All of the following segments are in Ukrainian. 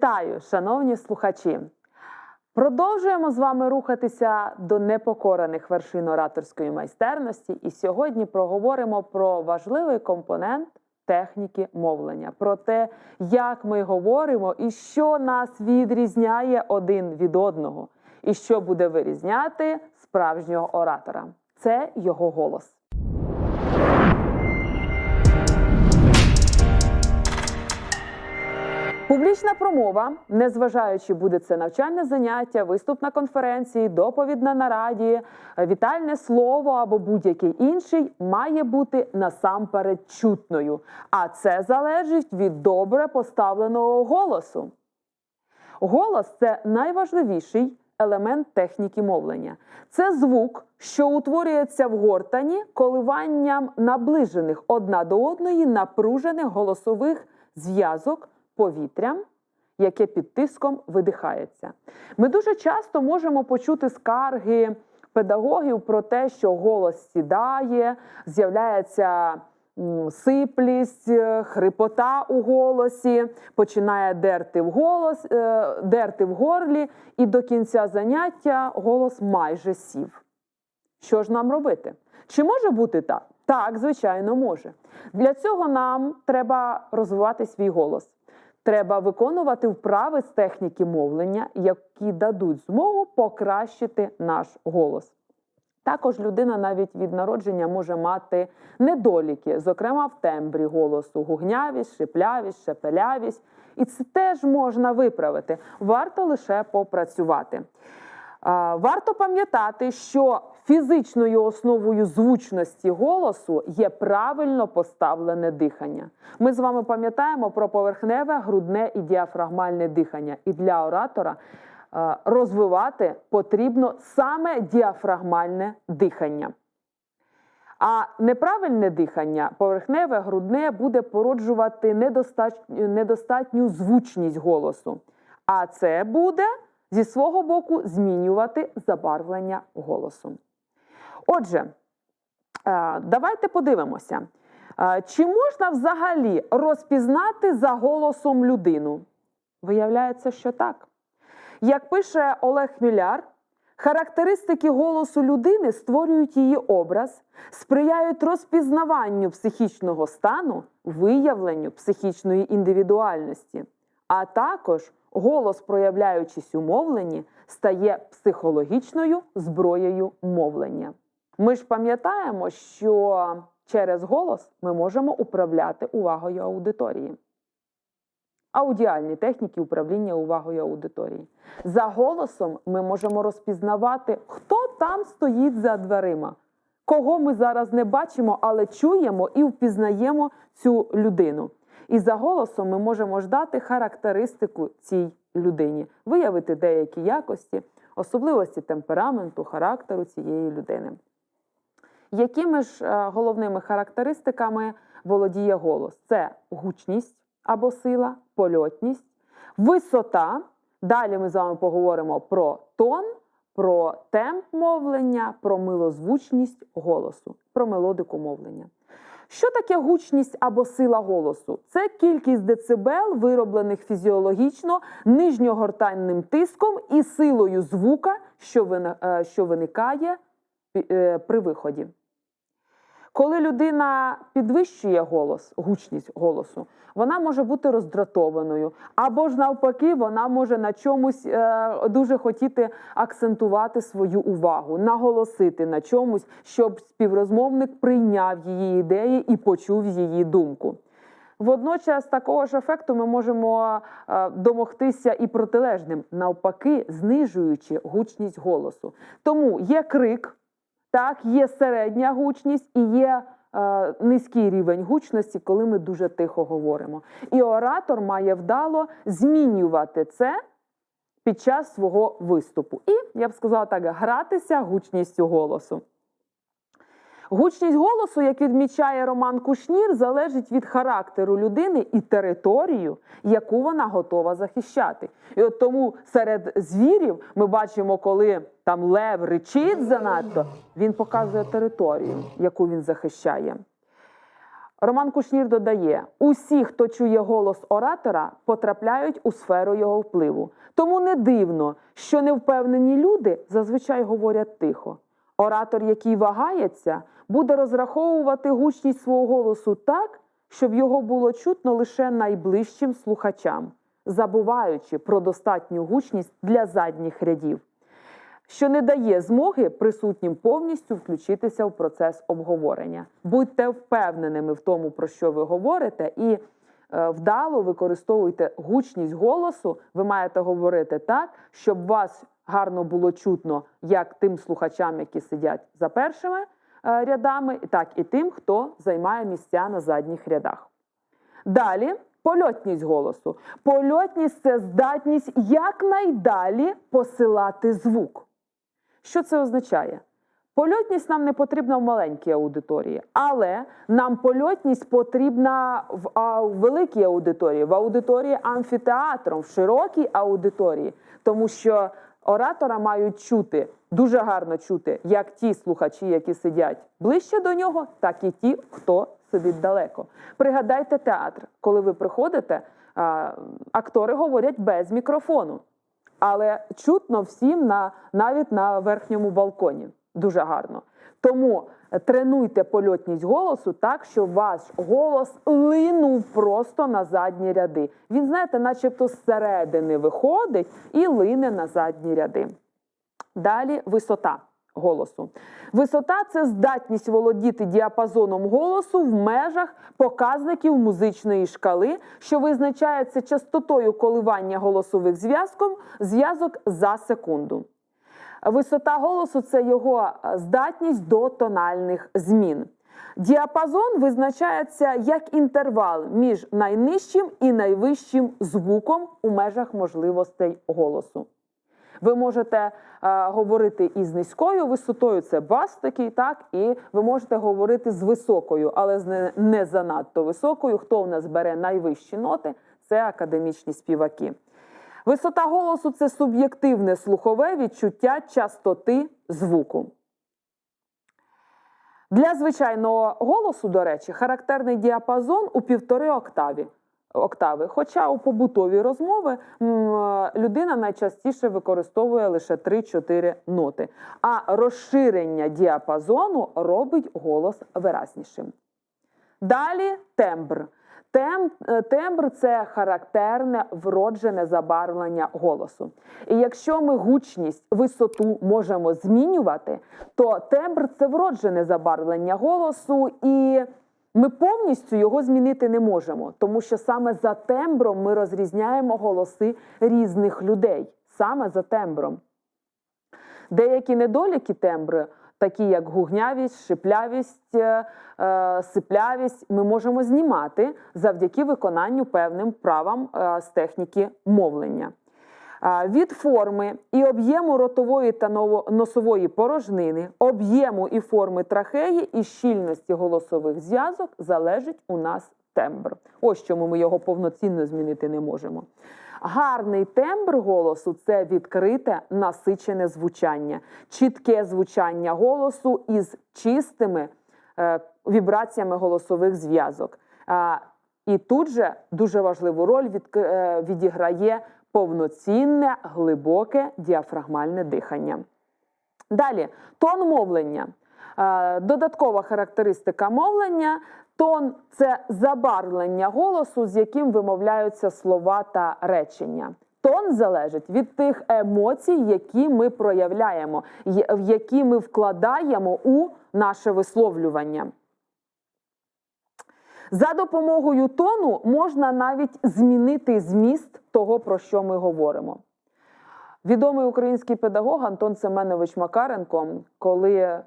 Вітаю, шановні слухачі! Продовжуємо з вами рухатися до непокорених вершин ораторської майстерності. І сьогодні проговоримо про важливий компонент техніки мовлення, про те, як ми говоримо і що нас відрізняє один від одного, і що буде вирізняти справжнього оратора. Це його голос. Публічна промова, незважаючи буде це навчальне заняття, виступ на конференції, доповідь на нараді, вітальне слово або будь-який інший, має бути насамперед чутною. А це залежить від добре поставленого голосу. Голос це найважливіший елемент техніки мовлення. Це звук, що утворюється в гортані коливанням наближених одна до одної напружених голосових зв'язок повітрям, яке під тиском видихається. Ми дуже часто можемо почути скарги педагогів про те, що голос сідає, з'являється сиплість, е, хрипота у голосі, починає дерти в голос, е, дерти в горлі, і до кінця заняття голос майже сів. Що ж нам робити? Чи може бути так? Так, звичайно, може. Для цього нам треба розвивати свій голос. Треба виконувати вправи з техніки мовлення, які дадуть змогу покращити наш голос. Також людина навіть від народження може мати недоліки, зокрема в тембрі голосу, гугнявість, шиплявість, шепелявість. І це теж можна виправити. Варто лише попрацювати. Варто пам'ятати, що фізичною основою звучності голосу є правильно поставлене дихання. Ми з вами пам'ятаємо про поверхневе, грудне і діафрагмальне дихання. І для оратора е, розвивати потрібно саме діафрагмальне дихання. А неправильне дихання, поверхневе, грудне, буде породжувати недостатню, недостатню звучність голосу. А це буде зі свого боку змінювати забарвлення голосу. Отже, е, давайте подивимося, е, чи можна взагалі розпізнати за голосом людину? Виявляється, що так. Як пише Олег Міляр, характеристики голосу людини створюють її образ, сприяють розпізнаванню психічного стану, виявленню психічної індивідуальності, а також голос, проявляючись у мовленні, стає психологічною зброєю мовлення. Ми ж пам'ятаємо, що через голос ми можемо управляти увагою аудиторії. Аудіальні техніки управління увагою аудиторії. За голосом ми можемо розпізнавати, хто там стоїть за дверима, кого ми зараз не бачимо, але чуємо і впізнаємо цю людину. І за голосом ми можемо ждати характеристику цій людині, виявити деякі якості, особливості темпераменту, характеру цієї людини. Якими ж е, головними характеристиками володіє голос? Це гучність або сила, польотність, висота. Далі ми з вами поговоримо про тон, про темп мовлення, про милозвучність голосу, про мелодику мовлення. Що таке гучність або сила голосу? Це кількість децибел, вироблених фізіологічно нижньогортанним тиском і силою звука, що е, виникає е, при виході. Коли людина підвищує голос, гучність голосу, вона може бути роздратованою, або ж навпаки, вона може на чомусь е, дуже хотіти акцентувати свою увагу, наголосити на чомусь, щоб співрозмовник прийняв її ідеї і почув її думку. Водночас такого ж ефекту ми можемо е, домогтися і протилежним, навпаки, знижуючи гучність голосу. Тому є крик, так, є середня гучність і є е, низький рівень гучності, коли ми дуже тихо говоримо. І оратор має вдало змінювати це під час свого виступу. І, я б сказала так, гратися гучністю голосу. Гучність голосу, як відмічає Роман Кушнір, залежить від характеру людини і територію, яку вона готова захищати. І от тому серед звірів ми бачимо, коли там лев ричить занадто, він показує територію, яку він захищає. Роман Кушнір додає: усі, хто чує голос оратора, потрапляють у сферу його впливу. Тому не дивно, що невпевнені люди зазвичай говорять тихо. Оратор, який вагається, буде розраховувати гучність свого голосу так, щоб його було чутно лише найближчим слухачам, забуваючи про достатню гучність для задніх рядів, що не дає змоги присутнім повністю включитися в процес обговорення. Будьте впевненими в тому, про що ви говорите, і е, вдало використовуйте гучність голосу. Ви маєте говорити так, щоб вас гарно було чутно як тим слухачам, які сидять за першими рядами, так і тим, хто займає місця на задніх рядах. Далі польотність голосу. Польотність це здатність якнайдалі посилати звук. Що це означає? Польотність нам не потрібна в маленькій аудиторії, але нам польотність потрібна в, а, в великій аудиторії, в аудиторії амфітеатром, в широкій аудиторії, тому що оратора мають чути, дуже гарно чути, як ті слухачі, які сидять ближче до нього, так і ті, хто сидить далеко. Пригадайте театр, коли ви приходите, а, актори говорять без мікрофону але чутно всім на навіть на верхньому балконі. Дуже гарно. Тому тренуйте польотність голосу так, щоб ваш голос линув просто на задні ряди. Він, знаєте, начебто зсередини виходить і лине на задні ряди. Далі висота голосу. Висота це здатність володіти діапазоном голосу в межах показників музичної шкали, що визначається частотою коливання голосових зв'язком зв'язок за секунду. Висота голосу це його е, здатність до тональних змін. Діапазон визначається як інтервал між найнижчим і найвищим звуком у межах можливостей голосу. Ви можете е, говорити із низькою висотою, це бас такий, так, і ви можете говорити з високою, але з не, занадто високою. Хто в нас бере найвищі ноти, це академічні співаки. Висота голосу це суб'єктивне слухове відчуття частоти звуку. Для звичайного голосу, до речі, характерний діапазон у півтори октаві. Октави. Хоча у побутовій розмови людина найчастіше використовує лише 3-4 ноти, а розширення діапазону робить голос виразнішим. Далі тембр. Тем, е, тембр це характерне вроджене забарвлення голосу. І якщо ми гучність, висоту можемо змінювати, то тембр це вроджене забарвлення голосу, і ми повністю його змінити не можемо, тому що саме за тембром ми розрізняємо голоси різних людей. Саме за тембром. Деякі недоліки тембри, такі як гугнявість, шиплявість, е, е, сиплявість, ми можемо знімати завдяки виконанню певним правам е, з техніки мовлення. Від форми і об'єму ротової та носової порожнини, об'єму і форми трахеї і щільності голосових зв'язок залежить у нас тембр. Ось чому ми його повноцінно змінити не можемо. Гарний тембр голосу це відкрите насичене звучання, чітке звучання голосу із чистими е, вібраціями голосових зв'язок. І тут же дуже важливу роль е, відіграє повноцінне глибоке діафрагмальне дихання. Далі тон мовлення. Е, Додаткова характеристика мовлення. Тон це забарвлення голосу, з яким вимовляються слова та речення. Тон залежить від тих емоцій, які ми проявляємо, в які ми вкладаємо у наше висловлювання. За допомогою тону можна навіть змінити зміст того, про що ми говоримо. Відомий український педагог Антон Семенович Макаренко, коли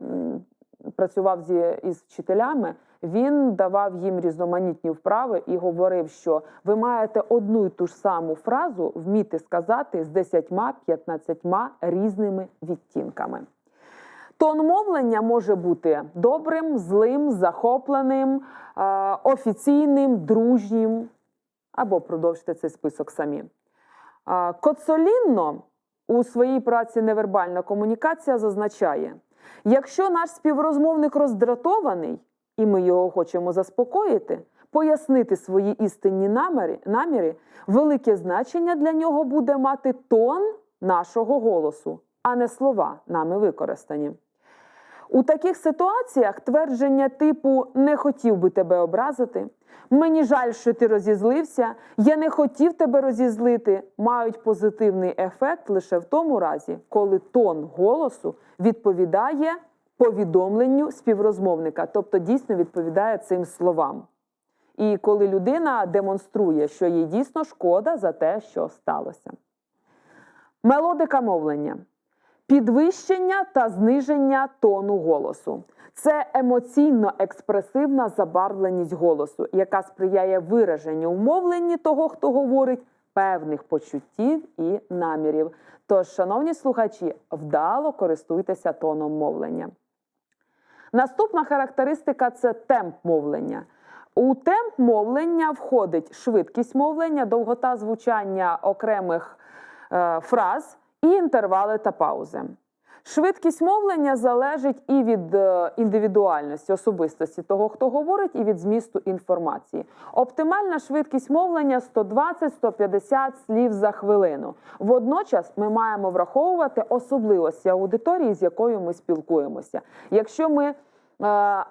працював зі із вчителями, він давав їм різноманітні вправи і говорив, що ви маєте одну й ту ж саму фразу вміти сказати з 10-15 різними відтінками. Тон мовлення може бути добрим, злим, захопленим, е, офіційним, дружнім. Або продовжте цей список самі. Коцолінно у своїй праці невербальна комунікація зазначає: якщо наш співрозмовник роздратований, і ми його хочемо заспокоїти, пояснити свої істинні наміри, наміри, велике значення для нього буде мати тон нашого голосу, а не слова нами використані. У таких ситуаціях твердження типу не хотів би тебе образити, мені жаль, що ти розізлився, я не хотів тебе розізлити, мають позитивний ефект лише в тому разі, коли тон голосу відповідає повідомленню співрозмовника, тобто дійсно відповідає цим словам. І коли людина демонструє, що їй дійсно шкода за те, що сталося. Мелодика мовлення. Підвищення та зниження тону голосу. Це емоційно-експресивна забарвленість голосу, яка сприяє вираженню в мовленні того, хто говорить, певних почуттів і намірів. Тож, шановні слухачі, вдало користуйтеся тоном мовлення. Наступна характеристика це темп мовлення. У темп мовлення входить швидкість мовлення, довгота звучання окремих е, фраз і інтервали та паузи. Швидкість мовлення залежить і від е, індивідуальності, особистості того, хто говорить, і від змісту інформації. Оптимальна швидкість мовлення 120-150 слів за хвилину. Водночас ми маємо враховувати особливості аудиторії, з якою ми спілкуємося. Якщо ми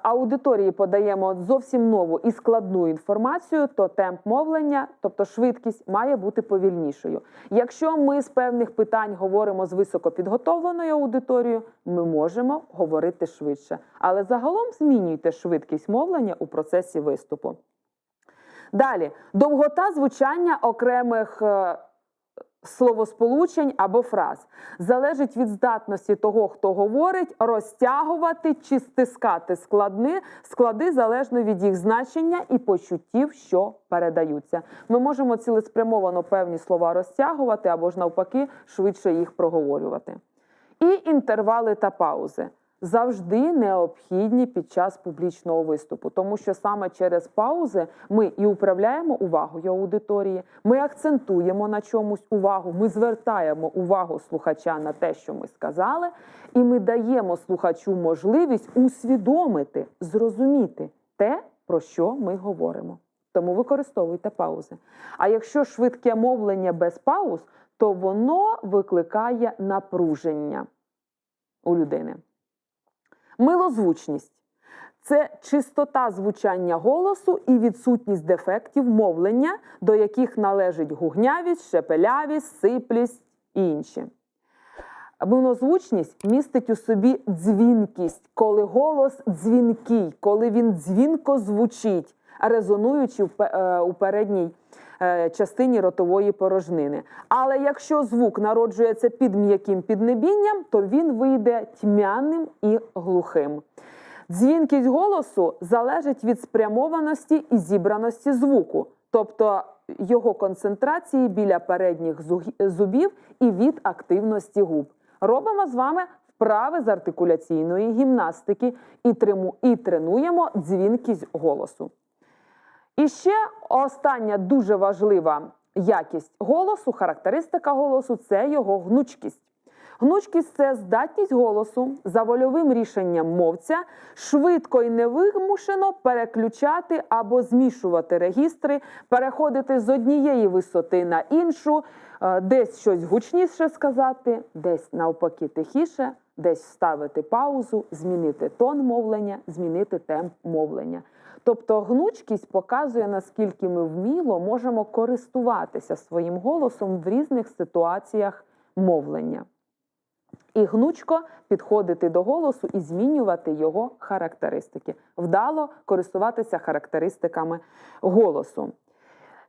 аудиторії подаємо зовсім нову і складну інформацію, то темп мовлення, тобто швидкість, має бути повільнішою. Якщо ми з певних питань говоримо з високопідготовленою аудиторією, ми можемо говорити швидше. Але загалом змінюйте швидкість мовлення у процесі виступу. Далі, довгота звучання окремих е, словосполучень або фраз залежить від здатності того, хто говорить, розтягувати чи стискати складни, склади залежно від їх значення і почуттів, що передаються. Ми можемо цілеспрямовано певні слова розтягувати або ж навпаки швидше їх проговорювати. І інтервали та паузи завжди необхідні під час публічного виступу, тому що саме через паузи ми і управляємо увагою аудиторії, ми акцентуємо на чомусь увагу, ми звертаємо увагу слухача на те, що ми сказали, і ми даємо слухачу можливість усвідомити, зрозуміти те, про що ми говоримо. Тому використовуйте паузи. А якщо швидке мовлення без пауз, то воно викликає напруження у людини. Милозвучність це чистота звучання голосу і відсутність дефектів мовлення, до яких належить гугнявість, шепелявість, сиплість і інші. Милозвучність містить у собі дзвінкість, коли голос дзвінкий, коли він дзвінко звучить, резонуючи е, у передній частині ротової порожнини. Але якщо звук народжується під м'яким піднебінням, то він вийде тьмяним і глухим. Дзвінкість голосу залежить від спрямованості і зібраності звуку, тобто його концентрації біля передніх зубів і від активності губ. Робимо з вами вправи з артикуляційної гімнастики і тренуємо дзвінкість голосу. І ще остання дуже важлива якість голосу, характеристика голосу це його гнучкість. Гнучкість це здатність голосу за вольовим рішенням мовця швидко і невимушено переключати або змішувати регістри, переходити з однієї висоти на іншу, е, десь щось гучніше сказати, десь навпаки тихіше, десь вставити паузу, змінити тон мовлення, змінити темп мовлення. Тобто гнучкість показує, наскільки ми вміло можемо користуватися своїм голосом в різних ситуаціях мовлення. І гнучко підходити до голосу і змінювати його характеристики, вдало користуватися характеристиками голосу.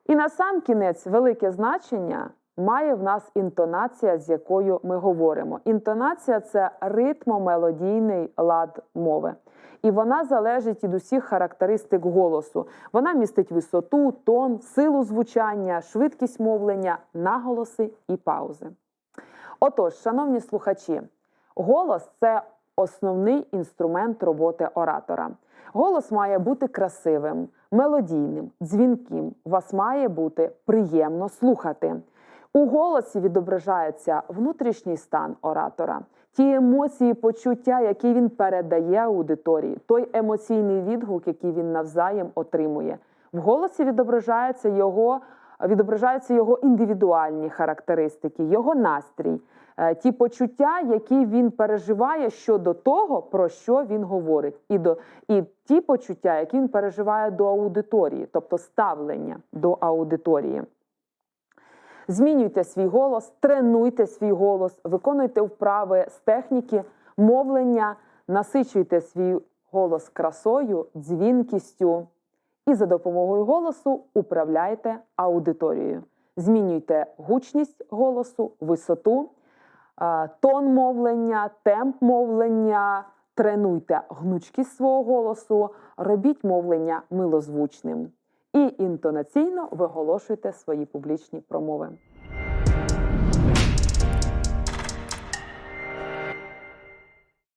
І на сам кінець велике значення має в нас інтонація, з якою ми говоримо. Інтонація це ритмомелодійний лад мови. І вона залежить від усіх характеристик голосу. Вона містить висоту, тон, силу звучання, швидкість мовлення, наголоси і паузи. Отож, шановні слухачі, голос це основний інструмент роботи оратора. Голос має бути красивим, мелодійним, дзвінким. Вас має бути приємно слухати. У голосі відображається внутрішній стан оратора, ті емоції, почуття, які він передає аудиторії, той емоційний відгук, який він навзаєм отримує. В голосі відображається його, відображаються його індивідуальні характеристики, його настрій, е, ті почуття, які він переживає щодо того, про що він говорить, і до і ті почуття, які він переживає до аудиторії, тобто ставлення до аудиторії. Змінюйте свій голос, тренуйте свій голос, виконуйте вправи з техніки, мовлення, насичуйте свій голос красою, дзвінкістю і за допомогою голосу управляйте аудиторією. Змінюйте гучність голосу, висоту, тон мовлення, темп мовлення, тренуйте гнучкість свого голосу, робіть мовлення милозвучним і інтонаційно виголошуйте свої публічні промови.